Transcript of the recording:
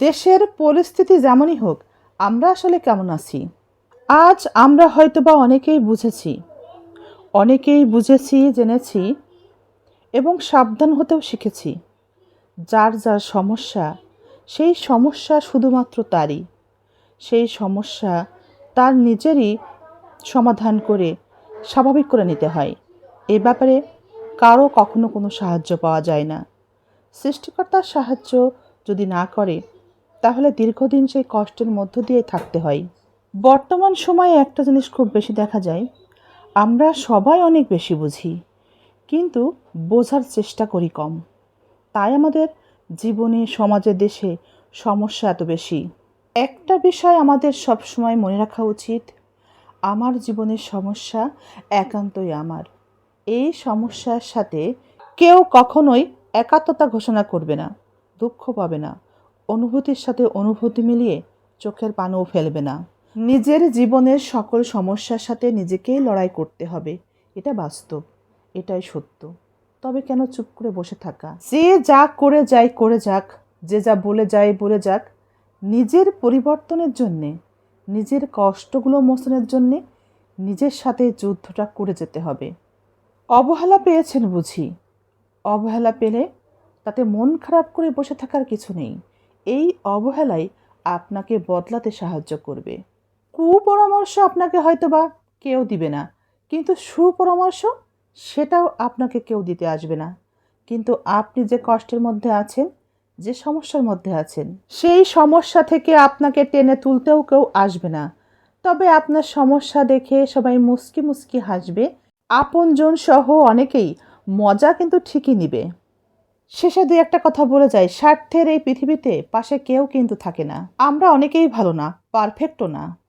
দেশের পরিস্থিতি যেমনই হোক, আমরা আসলে কেমন আছি? আজ আমরা হয়তোবা অনেকেই বুঝেছি অনেকেই বুঝেছি, জেনেছি এবং সাবধান হতেও শিখেছি, যার যার সমস্যা, সেই সমস্যা শুধুমাত্র তারই। সেই সমস্যা তার নিজেরই সমাধান করে, স্বাভাবিক করে নিতে হয়। এ ব্যাপারে কারও কখনো কোনো সাহায্য পাওয়া যায় না। সৃষ্টিকর্তার সাহায্য যদি না করে তাহলে দীর্ঘদিন সেই কষ্টের মধ্য দিয়ে থাকতে হয়। বর্তমান সময়ে একটা জিনিস খুব বেশি দেখা যায়, আমরা সবাই অনেক বেশি বুঝি, কিন্তু বোঝার চেষ্টা করি কম। তাই আমাদের জীবনে, সমাজে, দেশে সমস্যা এত বেশি। একটা বিষয় আমাদের সবসময় মনে রাখা উচিত, আমার জীবনের সমস্যা একান্তই আমার। এই সমস্যার সাথে কেউ কখনোই একাত্মতা ঘোষণা করবে না, দুঃখ পাবে না। অনুভূতির সাথে অনুভূতি মিলিয়ে চোখের পানও ফেলবে না। নিজের জীবনের সকল সমস্যার সাথে নিজেকেই লড়াই করতে হবে। এটা বাস্তব, এটাই সত্য। তবে কেন চুপ করে বসে থাকা? যে যা করে যায় করে যাক, যে যা বলে যায় বলে যাক, নিজের পরিবর্তনের জন্যে, নিজের কষ্টগুলো মোচনের জন্যে নিজের সাথে যুদ্ধটা করে যেতে হবে। অবহেলা পেয়েছেন বুঝি। অবহেলা পেলে তাতে মন খারাপ করে বসে থাকার কিছু নেই। এই অবহেলাই আপনাকে বদলাতে সাহায্য করবে। কুপরামর্শ আপনাকে হয়তোবা কেউ দিবে না, কিন্তু সুপরামর্শ সেটাও আপনাকে কেউ দিতে আসবে না। কিন্তু আপনি যে কষ্টের মধ্যে আছেন, যে সমস্যার মধ্যে আছেন, সেই সমস্যা থেকে আপনাকে টেনে তুলতেও কেউ আসবে না। তবে আপনার সমস্যা দেখে সবাই মুস্কি মুস্কি হাসবে। আপনজন সহ অনেকেই মজা কিন্তু ঠিকই নিবে। শেষে দুই একটা কথা বলে যাই, স্বার্থের এই পৃথিবীতে পাশে কেউ কিন্তু থাকে না। আমরা অনেকেই ভালো না, পারফেক্টও না।